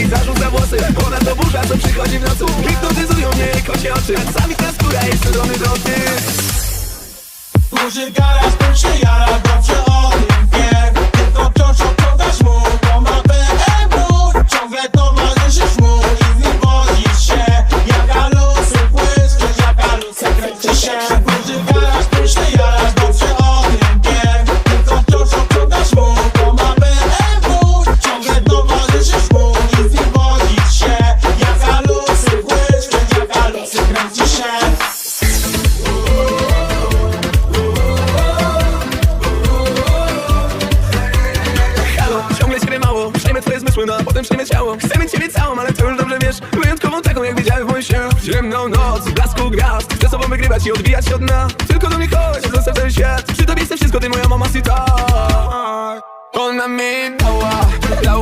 i zarzuca włosy. Ona to burza, co przychodzi w nocy. Hipnotyzują mnie jej kocie oczy. A sami ta skóra jest cudowny dotyk Duży garaż, tu jara, dobrze Przejmę twoje zmysły, no a potem przejmę ciało. Chcę mieć ciebie całą, ale to już dobrze wiesz. Wyjątkową taką, jak widziałem w moim się W ciemną noc, w blasku gwiazd. Chcę sobą wygrywać i odbijać się od dna. Tylko do mnie chodź, a zostaw ten świat. Przy tobie chcę wszystko, ty moja mama sita Ona mi dała, dała